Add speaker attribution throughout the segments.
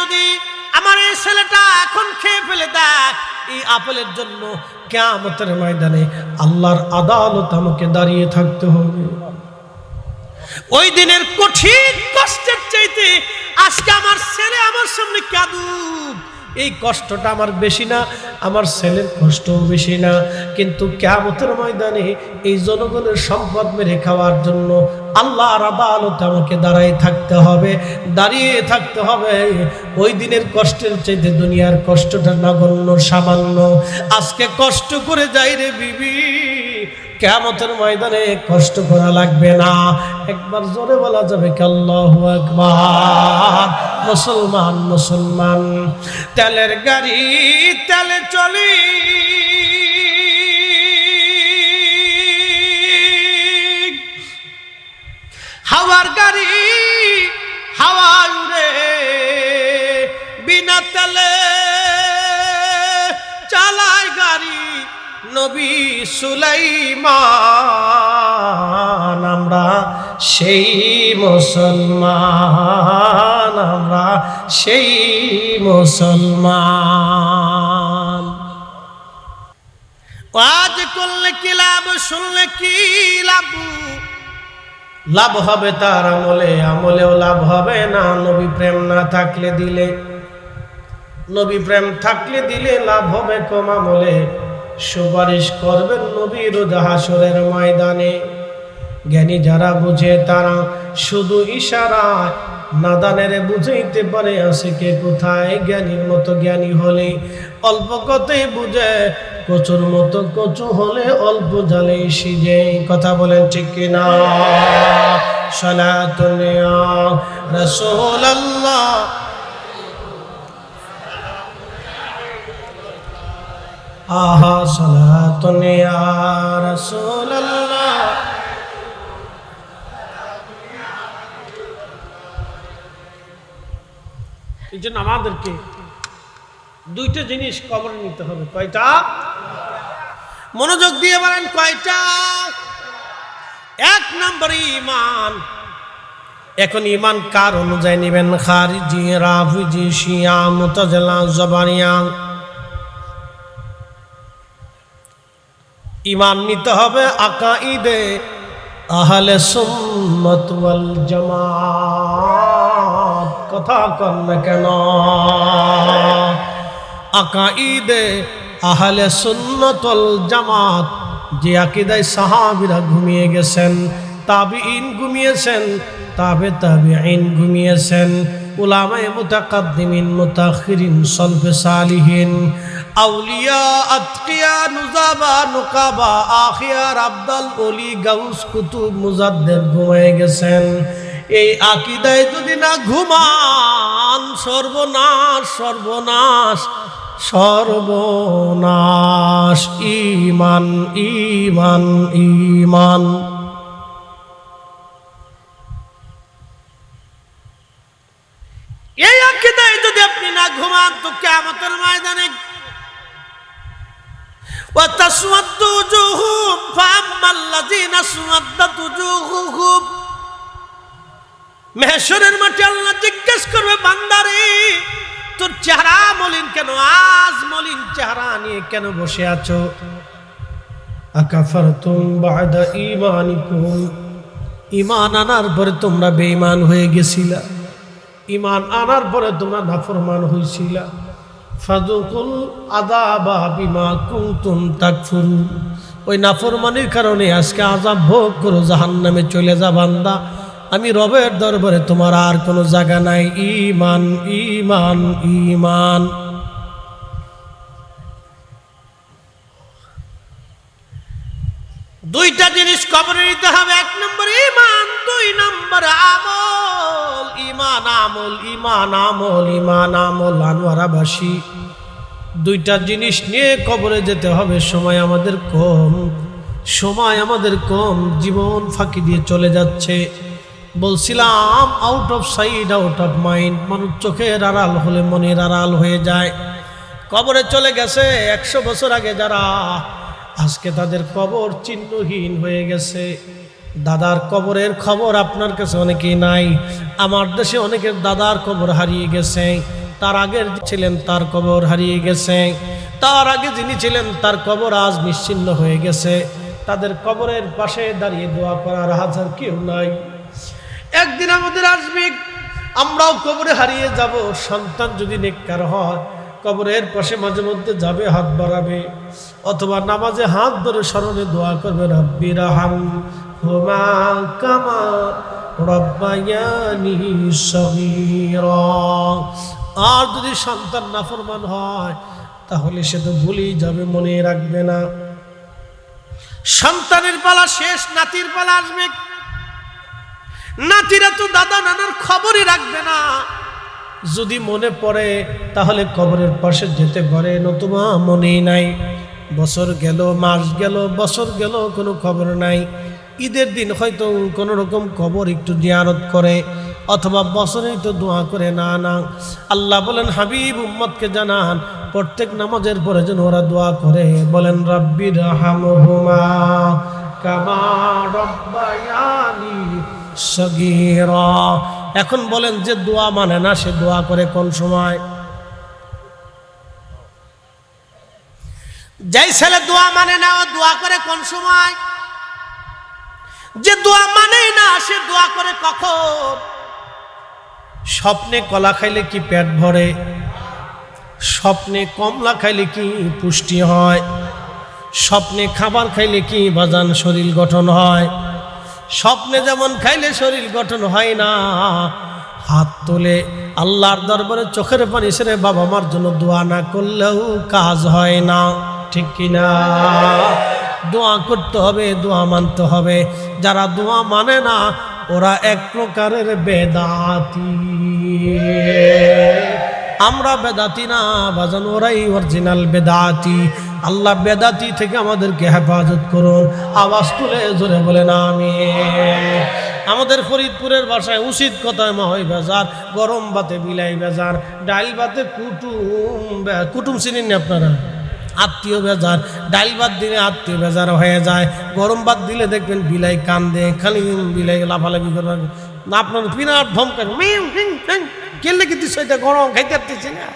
Speaker 1: যদি আমার এই ছেলেটা এখন খেয়ে ফেলে দেয়, এই আপেলের জন্য কেয়ামতের ময়দানে আল্লাহর আদালত আমাকে দাঁড়িয়ে থাকতে হবে। ওই দিনের কঠিন কষ্টের চাইতে আজকে আমার ছেলে আমার সামনে কাঁদুক। এই কষ্টটা আমার বেশি না, আমার ছেলের কষ্টও বেশি না। কিন্তু কেমতের ময়দানে এই জনগণের সম্পদ মেরে খাওয়ার জন্য আল্লাহর আদালতে আমাকে দাঁড়াই থাকতে হবে, দাঁড়িয়ে থাকতে হবে। ওই দিনের কষ্টের চাইতে দুনিয়ার কষ্টটা নগণ্য, সামান্য। আজকে কষ্ট করে যাই রে বিবি কেমতের ময়দানে কষ্ট করা লাগবে না। একবার জোরে বলা যাবে কি আল্লাহু আকবার। মুসলমান মুসলমান। তেলের গাড়ি, তেলে চলি। হাওয়ার গাড়ি, হাওয়া উড়ে। বিনা তেলে চালায় গাড়ি নবী সুলাইমান। আমরা সেই মুসলমান, আমরা সেই মুসলমান। আজ করলে কি লাভ, শুনলে কি লাভ? লাভ হবে তার আমলে, আমলেও লাভ হবে না। নবী প্রেম না থাকলে দিলে, নবী প্রেম থাকলে দিলে লাভ হবে কম আমলে। সুপারিশ করবেন নবীর ময়দানে। জ্ঞানী যারা বুঝে তারা শুধু ইশারায় নাদানের বুঝাইতে পারে, আছে কে কোথায়? জ্ঞানীর মতো জ্ঞানী হলে অল্প কথাই বুঝে, কচুর মতো কচু হলে অল্প জালে সিজে। কথা বলেন ঠিক কিনা সালাতুনিয়া রাসূলুল্লাহ। আহা সালাতুনিয়া রাসূলুল্লাহ। এই জন্য আমাদেরকে দুইটা জিনিস কবরে নিতে হবে। কয়টা? মনোযোগ দিয়ে বলেন কয়টা? এক নম্বর ইমান এখন ইমান কার অনুযায়ী নেবেন? খারিজি, রাফিজি, শিয়া, মুতাজলা, জবানিয়া। ইমান নিতে হবে আকাইদে আহলে সুন্নত ওয়াল জামাত। কথা কন না কেন? আকাইদে আহলে সুন্নত ওয়াল জামাত যে আকিদায় সাহাবীরা ঘুমিয়ে গেছেন, তাবিঈন ঘুমিয়েছেন, তাবে তাবিঈন ঘুমিয়েছেন, উলামায়ে মুতাকাদ্দিমিন, মুতাখিরিন, সলফে সালিহিন, আউলিয়া আতকিয়া নুজাবা নুকাবা, আখিয়ার আব্দাল অলি গাউস কুতুব মুজাদ্দেদ ঘুমায় গেছেন। এই আকিদায় যদি না ঘুমান সর্বনাশ সর্বনাশ সর্বনাশ ইমান ইমান ইমান এই আকিদায় যদি আপনি না ঘুমান তো কেমতের ময়দানে وتسود وجوههم فأما الذين اسودت وجوههم মেহসরের মাঠে আল্লাহ জিজ্ঞেস করবে, বান্দারে, তোর চেহারা মলিন কেন? আজ মলিন চেহারা নিয়ে কেন বসে আছো? আকাফারতুম বাদা ঈমানিকুম। ঈমান আনার পরে তোমরা বেঈমান হয়ে গেছিলা। ঈমান আনার পরে তোমরা নাফরমান হইছিলা। ফাদুকুল আদাবা বিমা কুনতুম তাকফুরুন। ওই নাফরমানির কারণে আজকে আজাব ভোগ করো, জাহান্নামে চলে যা বান্দা। আমি রবের দরবারে তোমার আর কোনো জায়গা নাই। ইমান ইমান ইমান দুইটা জিনিস কবরে নিতে হবে। এক নম্বর ইমান দুই নম্বর আমল। ইমান আমল ইমান আমল ইমান আমল, আনোয়ারাবাসী। দুইটা জিনিস নিয়ে কবরে যেতে হবে। সময় আমাদের কম। সময় আমাদের কম। জীবন ফাঁকি দিয়ে চলে যাচ্ছে। বলছিলাম out of sight out of mind মানুষ চোখের আড়াল হলে মনের আড়াল হয়ে যায়। কবরে চলে গেছে, একশো বছর আগে যারা, আজকে তাদের কবর চিহ্নহীন হয়ে গেছে। দাদার কবরের খবর আপনার কাছে অনেকেই নাই। আমার দেশে অনেকের দাদার কবর হারিয়ে গেছে। তার আগের ছিলেন, তার কবর হারিয়ে গেছে। তার আগে যিনি ছিলেন, তার কবর আজ নিশ্চিন্ন হয়ে গেছে। তাদের কবরের পাশে দাঁড়িয়ে দোয়া করার হাজার কেউ নাই। একদিন আমাদের আসবে। আমরাও কবরে হারিয়ে যাব। সন্তান যদি নেককার হয়, কবরের পাশে মাঝে মধ্যে যাবে, হাত বাড়াবে। অথবা নামাজে হাত ধরে স্মরণে দোয়া করবে রব্বির হাম হোমা কামা রব্বায়ানি সগীরা। আর যদি সন্তান নাফরমান হয়, তাহলে সে তো ভুলেই যাবে, মনে রাখবে না। সন্তানের পালা শেষ, নাতির পালা আসবে। নাতিরা তো দাদা নানার খবরই রাখবে না। যদি মনে পড়ে, তাহলে কবরের পাশে যেতে পারে, নতুবা মনেই নাই। বছর গেল, মাস গেল, বছর গেল, কোনো খবর নাই। ঈদের দিন হয়তো কোনো রকম কবর একটু জিয়ারত করে, অথবা বছরেই তো দোয়া করে না না। আল্লাহ বলেন, হাবিব, উম্মতকে জানান, প্রত্যেক নামাজের পরে যেন ওরা দোয়া করে। বলেন রব্বির হামহুমা কামা রব্বায়ানি এখন বলেন যে দোয়া মানে না, সে দোয়া করে কোন সময়? যেই ছেলে দোয়া মানে না, ও দোয়া করে কোন সময়? যে দোয়া মানে না, সে দোয়া করে কখন? স্বপ্নে কলা খাইলে কি পেট ভরে? স্বপ্নে কমলা খাইলে কি পুষ্টি হয়? স্বপ্নে খাবার খাইলে কি বাজান শরীর গঠন হয়? স্বপ্নে যেমন খাইলে শরীর গঠন হয় না। হাত তোলে আল্লাহর দরবারে চোখের পানি সেরে বাবা মার জন্য দোয়া না করলেও কাজ হয় না। ঠিক কিনা? দোয়া করতে হবে, দোয়া মানতে হবে। যারা দোয়া মানে না, ওরা এক প্রকারের বেদাতি। আমরা বেদাতি না, বাজান ওরাই অরিজিনাল বেদাতি। আল্লাহ বেদাতি থেকে আমাদেরকে হেফাজত করুন। আওয়াজ তুলে জোরে বলে না আমি আমাদের ফরিদপুরের বাসায় উচিত কথায় মহই বেজার, গরম বাতে বিলাই বেজার, ডাইল বাতে কুটুম কুটুম চিনেন আপনারা? আত্মীয় বেজার, ডাইল ভাত দিলে আত্মীয় বেজার হয়ে যায়, গরম ভাত দিলে দেখবেন বিলাই কান্দে, খালি বিলাই লাফালাফি করবেন আপনার বিরাট ধমকান কেলে কিন্তু সেটা গরম, খাইতে না।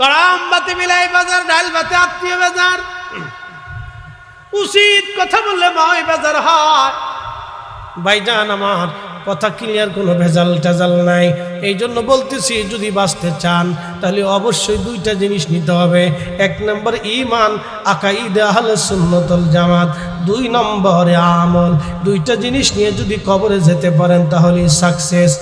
Speaker 1: গরম বাতি মিলাই বাজার, ডাল বাতি আত্মীয় বাজার। উচিত কথা বললে মাই বাজার হয়। ভাইজান আমার কথা ক্লিয়ার কোনো ভেজাল টেজাল নাই। এই জন্য বলতেছি, যদি বাঁচতে চান, তাহলে অবশ্যই দুইটা জিনিস নিতে হবে। এক নম্বর ইমান আকাইদে আহলে সুন্নতল জামাত। দুই নম্বরে আমল, দুইটা জিনিস নিয়ে যদি কবরে যেতে পারেন, তাহলে সাকসেস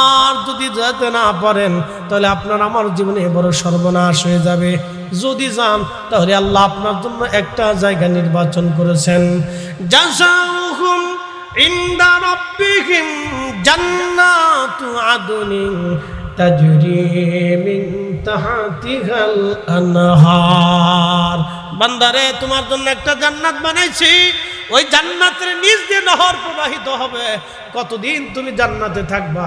Speaker 1: আর যদি যেতে না পারেন, তাহলে আপনার আমার জীবনে বড় সর্বনাশ হয়ে যাবে। যদি যান, তাহলে আল্লাহ আপনার জন্য একটা জায়গা নির্বাচন করেছেন। জাসাউহুম ইনদা রাব্বিহিম জান্নাতু আদনিন তাজরি মিন তাহতিহাল আনহার। বান্দারে, তোমার জন্য একটা জান্নাত বানাইছি। ওই জান্নাতের নিচ দিয়ে নহর প্রবাহিত হবে। কতদিন তুমি জান্নাতে থাকবা?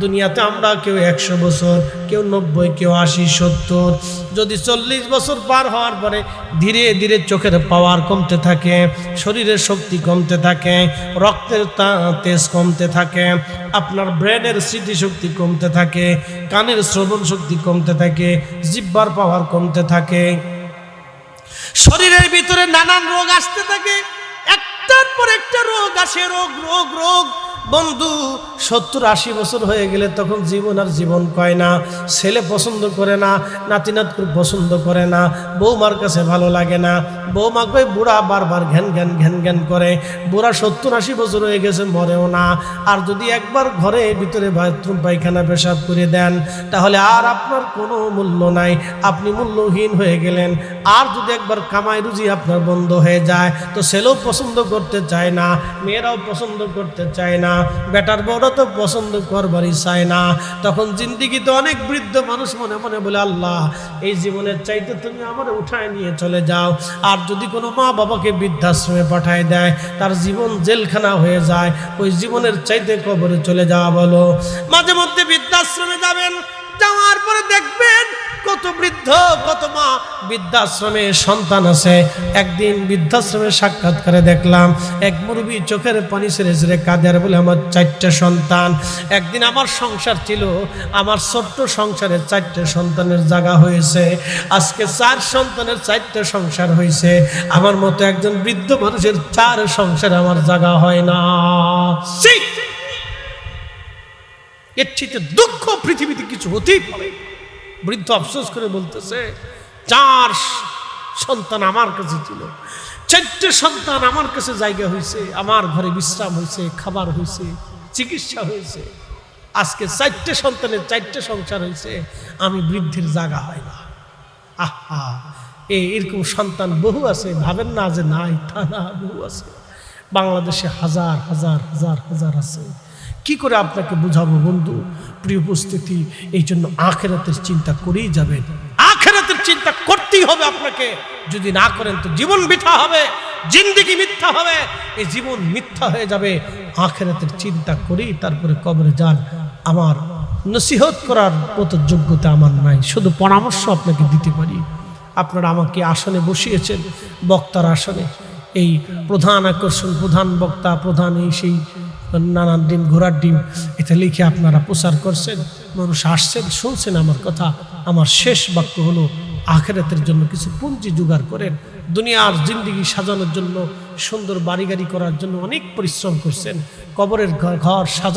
Speaker 1: দুনিয়াতে আমরা কেউ একশো বছর, কেউ নব্বই, কেউ আশি, সত্তর যদি চল্লিশ বছর পার হওয়ার পরে ধীরে ধীরে চোখের পাওয়ার কমতে থাকে, শরীরের শক্তি কমতে থাকে, রক্তের তেজ কমতে থাকে, আপনার ব্রেনের স্মৃতিশক্তি কমতে থাকে, কানের শ্রবণ শক্তি কমতে থাকে, জিব্বার পাওয়ার কমতে থাকে। শরীরের ভিতরে নানান রোগ আসতে থাকে, একটার পর একটা রোগ আসে, রোগ রোগ রোগ। বন্ধু সত্তর আশি বছর হয়ে গেলে তখন জীবন আর জীবন কয় না। ছেলে পছন্দ করে না নাতি নাতকুর পছন্দ করে না, বৌমার কাছে ভালো লাগে না। বৌমা বুড়া বারবার ঘ্যান ঘ্যান ঘ্যান ঘ্যান করে। বুড়া সত্তর আশি বছর হয়ে গেছে, মরেও না। আর যদি একবার ঘরে ভিতরে বাথরুম, পায়খানা, পেশাব করে দেন, তাহলে আর আপনার কোনো মূল্য নাই। আপনি মূল্যহীন হয়ে গেলেন। আর যদি একবার কামাই রুজি আপনার বন্ধ হয়ে যায়, তো ছেলেও পছন্দ করতে চায় না, মেয়েরাও পছন্দ করতে চায় না। বেটার বড় তো পছন্দ করবারই চায় না। তখন জিন্দিগিতে অনেক বৃদ্ধ মানুষ মনে মনে বলে, আল্লাহ, এই জীবনের চাইতে তুমি আমার উঠায় নিয়ে চলে যাও। আর যদি কোনো মা বাবাকে বৃদ্ধাশ্রমে পাঠায় দেয়, তার জীবন জেলখানা হয়ে যায়। ওই জীবনের চাইতে কবরে চলে যাওয়া বলো। মাঝে মধ্যে বৃদ্ধাশ্রমে যাবেন, যাওয়ার পরে দেখবেন কত বৃদ্ধ, কত মা। বৃদ্ধাশ্রমে সন্তান আছে। একদিন বৃদ্ধাশ্রমে সাক্ষাৎকারে দেখলাম, এক মুরবি চোখের পানি ছেড়ে ছেড়ে কাঁদে আর বলে, আমার চারটে সন্তান। একদিন আমার সংসার ছিল, আমার ছোট্ট সংসারে চারটে সন্তানের জায়গা হয়েছে। আজকে চার সন্তানের চারটে সংসার হয়েছে। আমার মতো একজন বৃদ্ধ মানুষের চার সংসারে আমার জায়গা হয় না! এর চেয়ে দুঃখ পৃথিবীতে কিছু হতেই পারে বৃদ্ধ আফসোস করে বলতেছে, চার সন্তান আমার কাছে ছিল। চারটে সন্তান আমার কাছে জায়গা হয়েছে আমার ঘরে বিশ্রাম হয়েছে খাবার হয়েছে চিকিৎসা হয়েছে আজকে চারটে সন্তানের চারটে সংসার হয়েছে আমি বৃদ্ধির জায়গা হয় না। আহা, এ এরকম সন্তান বহু আছে। ভাবেন না যে নাই, তা না, বহু আছে। বাংলাদেশে হাজার হাজার হাজার হাজার আছে। কি করে আপনাকে বুঝাবো বন্ধু? প্রিয় উপস্থিতি, এই জন্য আখেরাতের চিন্তা করেই যাবেন। আখেরাতের চিন্তা করতেই হবে আপনাকে। যদি না করেন তো জীবন মিথ্যা হবে, জিন্দিগি মিথ্যা হবে, এই জীবন মিথ্যা হয়ে যাবে। আখেরাতের চিন্তা করেই তারপরে কবরে যান। আমার নসিহত করার মতো যোগ্যতা আমার নাই। শুধু পরামর্শ আপনাকে দিতে পারি। আপনারা আমাকে আসনে বসিয়েছেন, বক্তার আসনে। এই প্রধান আকর্ষণ, প্রধান বক্তা, প্রধান এই সেই নানান ডিম, ঘোড়ার ডিম, এটা লিখে আপনারা প্রচার করছেন, মানুষ আসছেন, শুনছেন আমার কথা। আমার শেষ বাক্য হলো, আখেরাতের জন্য কিছু পুঞ্জি জোগাড় করেন। দুনিয়ার জিন্দিগি সাজানোর জন্য, সুন্দর বাড়ি গাড়ি করার জন্য অনেক পরিশ্রম করছেন। কবরের ঘর সাজা